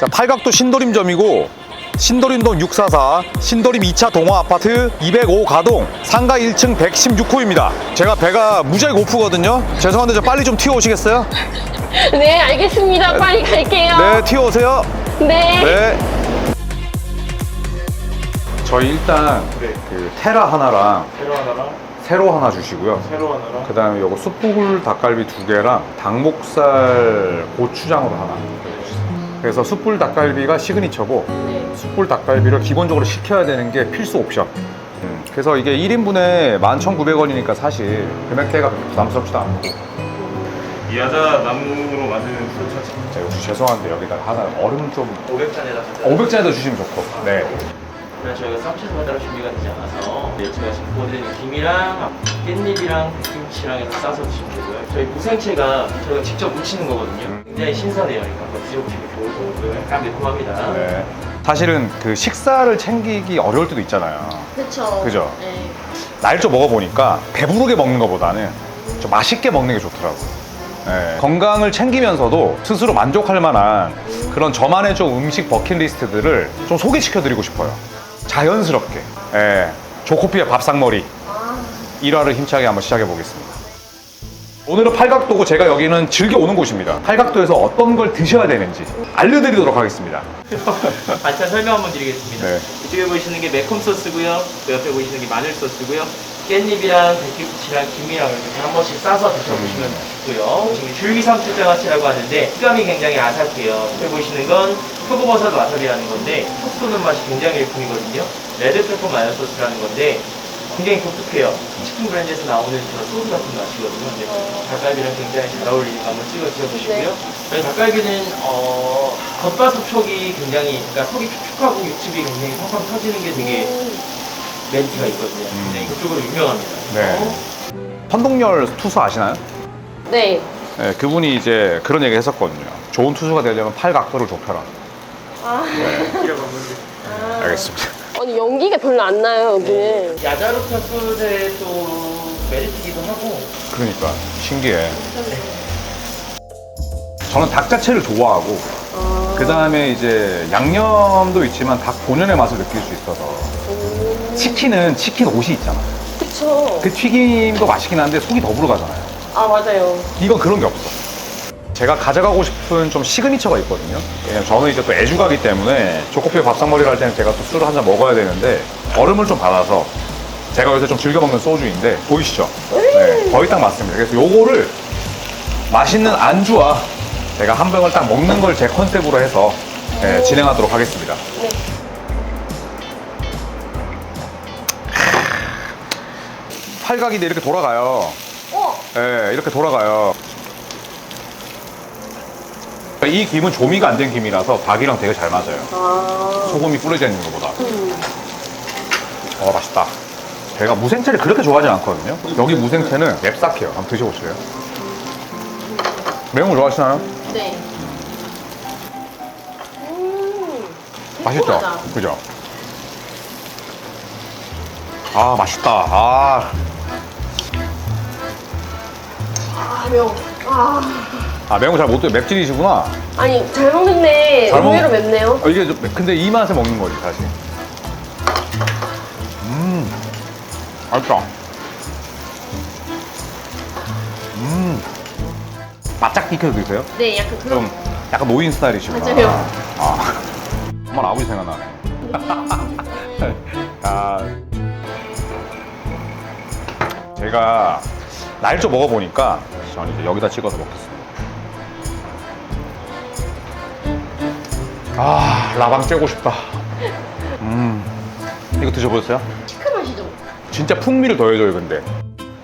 자, 팔각도 신도림점이고 신도림동 644 신도림 2차 동화 아파트 205 가동 상가 1층 116호입니다. 제가 배가 무지하게 고프거든요. 죄송한데 저 빨리 좀 튀어 오시겠어요? 네, 알겠습니다. 빨리 갈게요. 네, 튀어 오세요. 네. 네. 저희 일단 그 테라 하나랑 새로 하나랑 세로 하나 주시고요. 새로 하나랑 그 다음에 요거 숯불 닭갈비 두 개랑 닭목살 고추장으로 하나 해주세요. 그래서 숯불 닭갈비가 시그니처고 네. 숯불 닭갈비를 기본적으로 시켜야 되는 게 필수 옵션. 음, 그래서 이게 1인분에 11,900원이니까 사실 금액대가 그렇게 부담스럽지도 않고 이하자 나무로 만드는 수차지 자, 역시 죄송한데 여기다 하나 얼음 좀 500잔에다가 500잔에다 주시면 좋고 네. 그냥 저희가 쌈채소가 따로 준비가 되지 않아서 네, 제가 지금 보여드리는 김이랑 깻잎이랑 백김치랑 해서 싸서 드시면 되고요 저희 무생채가 저희가 직접 무치는 거거든요 음. 굉장히 신선해요 그러니까 좋을 거고요 약간 매콤합니다 네. 사실은 그 식사를 챙기기 어려울 때도 있잖아요. 그쵸. 그죠? 네. 날좀 먹어보니까 배부르게 먹는 것보다는 좀 맛있게 먹는 게 좋더라고요. 예, 건강을 챙기면서도 스스로 만족할 만한 그런 저만의 좀 음식 버킷리스트들을 좀 소개시켜드리고 싶어요. 자연스럽게. 예, 조코피의 밥상머리. 일화를 힘차게 한번 시작해 보겠습니다. 오늘은 팔각도고 제가 여기는 즐겨 오는 곳입니다. 팔각도에서 어떤 걸 드셔야 되는지 알려드리도록 하겠습니다. 반찬 설명 한번 드리겠습니다 네. 이쪽에 보이시는 게 매콤 소스고요 그 옆에 보이시는 게 마늘 소스고요 깻잎이랑 백김치랑 김이랑 이렇게 한 번씩 싸서 드셔보시면 좋고요. 지금 줄기삼초장아찌라고 하는데 식감이 굉장히 아삭해요. 옆에 보이시는 건 표고버섯 와사비라는 건데 톡 쏘는 맛이 굉장히 일품이거든요. 레드페퍼 마요 소스라는 건데 굉장히 독특해요. 치킨 브랜드에서 나오는 그런 소스 같은 맛이거든요. 근데 닭갈비랑 굉장히 잘 어울리니까 한번 찍어 드셔보시고요. 저희 닭갈비는 어, 겉바속 촉이 굉장히 그러니까 속이 촉촉하고 육즙이 굉장히 팡팡 터지는 게 되게 멘트가 있거든요. 굉장히 그쪽으로 유명합니다. 네. 어? 선동열 투수 아시나요? 네. 네, 그분이 이제 그런 얘기 했었거든요. 좋은 투수가 되려면 팔 각도를 좁혀라. 아, 알겠습니다. 아니, 연기가 별로 안 나요, 여기는. 야자루타 숯의 또 메리트기도 하고 그러니까 신기해. 저는 닭 자체를 좋아하고 아, 그 다음에 이제 양념도 있지만 닭 본연의 맛을 느낄 수 있어서 치킨은 치킨 옷이 있잖아. 그쵸. 그 튀김도 맛있긴 한데 속이 더불어 가잖아요. 아, 맞아요. 이건 그런 게 없어. 제가 가져가고 싶은 좀 시그니처가 있거든요. 왜냐면 저는 이제 또 애주가기 때문에 조코피의 밥상머리를 할 때는 제가 또 술을 한 잔 먹어야 되는데 얼음을 좀 받아서 제가 요새 좀 즐겨 먹는 소주인데 보이시죠? 네, 거의 딱 맞습니다. 그래서 요거를 맛있는 안주와 제가 한 병을 딱 먹는 걸 제 컨셉으로 해서 네, 진행하도록 하겠습니다. 네. 팔각인데 이렇게 돌아가요. 어? 네, 이렇게 돌아가요. 이 김은 조미가 안 된 김이라서 닭이랑 되게 잘 맞아요. 아. 소금이 뿌려져 있는 것보다. 어, 맛있다. 제가 무생채를 그렇게 좋아하지 않거든요. 여기 무생채는 맵싹해요. 한번 드셔보실래요? 매운 거 좋아하시나요? 네. 음. 맛있죠? 시원하다. 그죠? 아, 맛있다. 아, 매워. 아. 아 매운 거 잘 못 드요 맵찔이시구나. 아니, 잘 먹는데 잘 먹- 의외로 맵네요. 어, 이게 좀, 근데 이 맛에 먹는 거지, 사실. 음, 맛있다. 음, 바짝 익혀서 드세요? 네, 약간 그런. 좀 약간 노인 스타일이시구나. 맞아요. 아, 정말 아버지 생각나네. 아, 제가 날 좀 먹어보니까 저는 이제 여기다 찍어서 먹겠습니다. 아, 라방 째고 싶다. 음, 이거 드셔보셨어요? 시큼하시죠? 진짜 풍미를 더해줘요, 근데.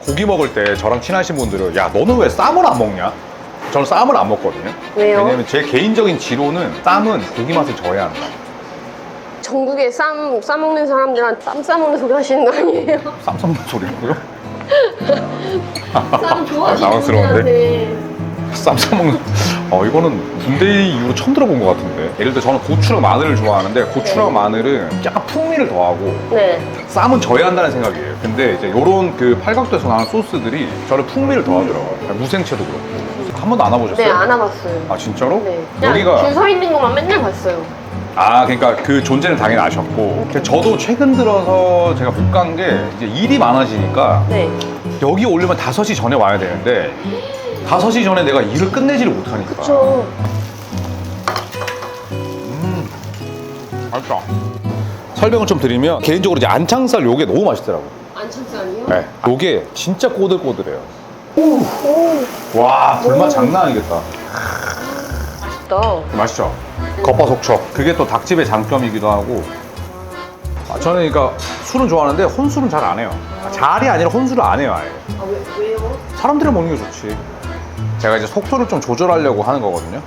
고기 먹을 때 저랑 친하신 분들은 야, 너는 왜 쌈을 안 먹냐? 저는 쌈을 안 먹거든요. 왜요? 왜냐면 제 개인적인 지로는 쌈은 고기 맛을 저해야 한다. 전국에 쌈, 싸먹는 사람들한테 쌈 싸먹는 소리 하시는 거 아니에요? 쌈 섞는 소리고요? 쌈 좋아하시는 아, 당황스러운데? 분들한테. 쌈 싸먹는 어 이거는 군대 이후로 처음 들어본 것 같은데 예를 들어 저는 고추랑 마늘을 좋아하는데 고추랑 네. 마늘은 약간 풍미를 더하고 네. 쌈은 져야 한다는 생각이에요 근데 이제 요런 그 팔각도에서 나오는 소스들이 저를 풍미를 더하더라고요 무생채도 그렇고 한 번도 안 와보셨어요? 네, 안 와봤어요. 아 진짜로? 네. 그냥 여기가 줄 서 있는 것만 맨날 봤어요. 아 그러니까 그 존재는 당연히 아셨고 저도 최근 들어서 제가 못 간 게 이제 일이 많아지니까 네. 여기 오려면 5시 전에 와야 되는데 5시 전에 내가 일을 끝내지를 못하니까 그쵸. 맛있다 설명을 좀 드리면 개인적으로 이제 안창살 요게 너무 맛있더라고 아니에요? 네. 요게 진짜 꼬들꼬들해요 와 불맛 장난 아니겠다 맛있다. 맛있죠? 겉바속촉 그게 또 닭집의 장점이기도 하고 아, 저는 그러니까 술은 좋아하는데 혼술은 잘 안 해요. 아, 잘이 아니라 혼술을 안 해요 아예. 아, 왜, 왜요? 사람들이 먹는 게 좋지. 제가 이제 속도를 좀 조절하려고 하는 거거든요.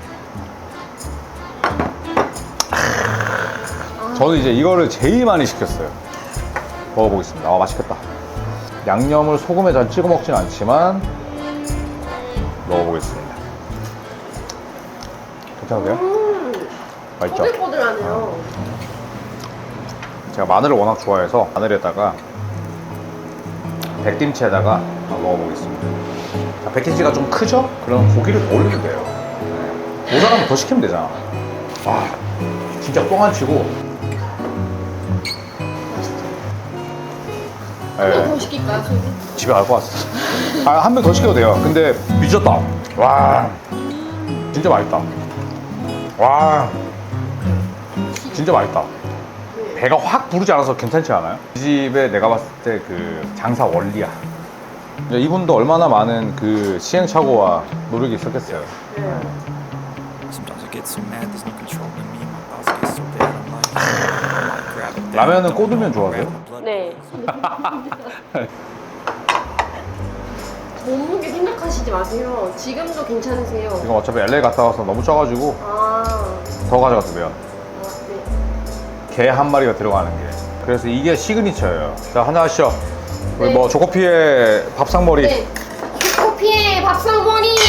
저는 이제 이거를 제일 많이 시켰어요. 먹어보겠습니다. 아 맛있겠다. 양념을 소금에 잘 찍어 먹진 않지만 먹어보겠습니다. 괜찮으세요? 음, 맛있죠? 꼬들꼬들하네요. 제가 마늘을 워낙 좋아해서 마늘에다가 백김치에다가 먹어보겠습니다. 자, 백김치가 좀 크죠? 그럼 고기를 더 올리면 돼요. 네. 모자라면 더 시키면 되잖아. 와, 진짜 뻥 안 치고. 네, 더 시킬까요? 집에 갈 것 같습니다. 아, 한 명 더 시켜도 돼요. 근데 미쳤다. 와, 진짜 맛있다. 와, 진짜 맛있다. 배가 확 부르지 않아서 괜찮지 않아요? 이 집에 내가 봤을 때 그 장사 원리야. 이분도 얼마나 많은 그 시행착오와 노력이 있었겠어요. Sometimes I get so mad there's no controlling me. My thoughts get so bad I'm like, I might grab it. 라면은 꼬들면 좋아하세요? 네. 몸무게 생각하시지 마세요. 지금도 괜찮으세요. 지금 어차피 LA 갔다 와서 너무 쪄가지고 아, 더 가져갔으면 아, 네. 게한 마리가 들어가는 게. 그래서 이게 시그니처예요. 자, 한잔 하시죠. 우리 네. 뭐 조코피의 밥상머리. 네. 커피에 밥상머리!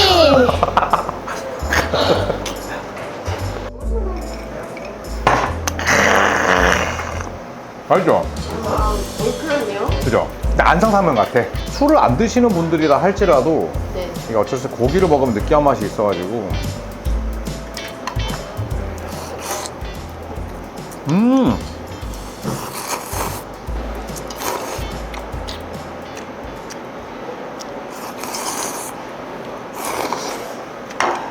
알죠? 아, 얼큰한데요? 그죠? 근데 안상사면 같아. 술을 안 드시는 분들이라 할지라도 네. 이게 어쩔 수 없이 고기를 먹으면 느끼한 맛이 있어가지고 음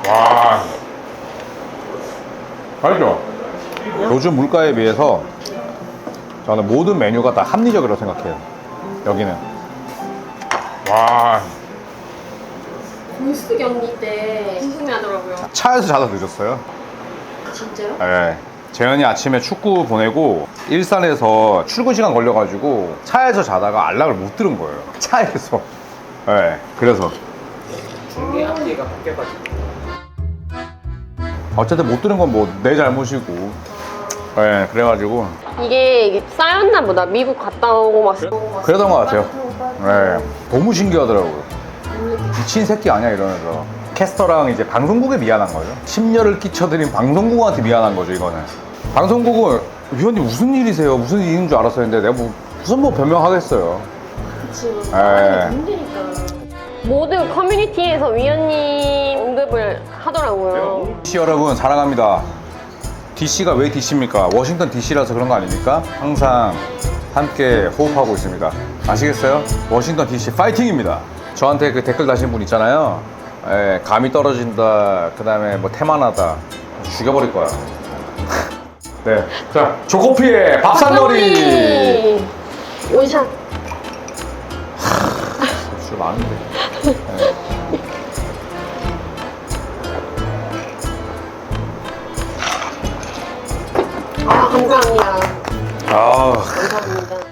와. 알죠? 요즘 물가에 비해서 저는 모든 메뉴가 다 합리적이라고 생각해요. 여기는. 와. 골수 경기 때 궁금해하더라고요. 차에서 자다 늦었어요. 진짜요? 예. 재현이 아침에 축구 보내고 일산에서 출근 시간 걸려가지고 차에서 자다가 알람을 못 들은 거예요. 차에서. 예. 그래서 중계 앞뒤가 바뀌어가지고. 어쨌든 못 들은 건 뭐 내 잘못이고. 예. 그래가지고 이게, 이게 쌓였나 보다. 미국 갔다 오고 막. 그러던 것 같아요. 예. 너무 신기하더라고요. 미친 새끼 아니야 이러면서. 캐스터랑 이제 방송국에 미안한 거죠. 심려를 끼쳐드린 방송국한테 미안한 거죠 이거는. 방송국은 위원님 무슨 일이세요? 무슨 일인 줄 알았어요. 근데 내가 뭐, 무슨 뭐 변명하겠어요. 그치. 에. 말하기 힘드니까. 모든 커뮤니티에서 위원님 언급을 하더라고요. DC 여러분 사랑합니다. DC가 왜 DC입니까? 워싱턴 DC라서 그런 거 아닙니까? 항상 함께 호흡하고 있습니다. 아시겠어요? 워싱턴 DC 파이팅입니다. 저한테 그 댓글 다신 분 있잖아요. 에, 감이 떨어진다. 그 다음에 뭐 태만하다. 죽여버릴 거야. 네. 자, 조코피의 밥상머리! 원샷. 술 많은데. 아, 감사합니다. 아, 감사합니다.